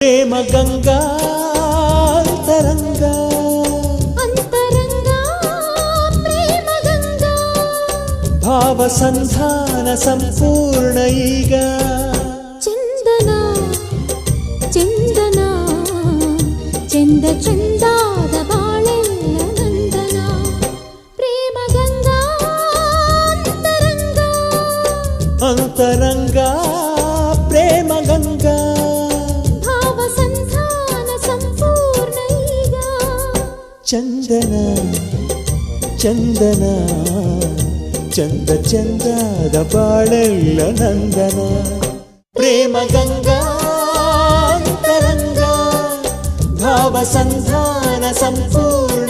ప్రేమ గంగా అంతరంగా. అంతరంగా ప్రేమ గంగా. భావ సంధాన సంపూర్ణ ఈగా. చందన చందನ ಚಂದ ಚಂದಾದ ಬಾಳೆ ನಂದನ ಚಂದನ ಚಂದನ ಚಂದ ಚಂದದ ಬಾಳೆಲ್ಲ ನಂದನ ಪ್ರೇಮ ಗಂಗಾ ಅಂತರಂಗ ಭಾವ ಸಂಧಾನ ಸಂಪೂರ್ಣ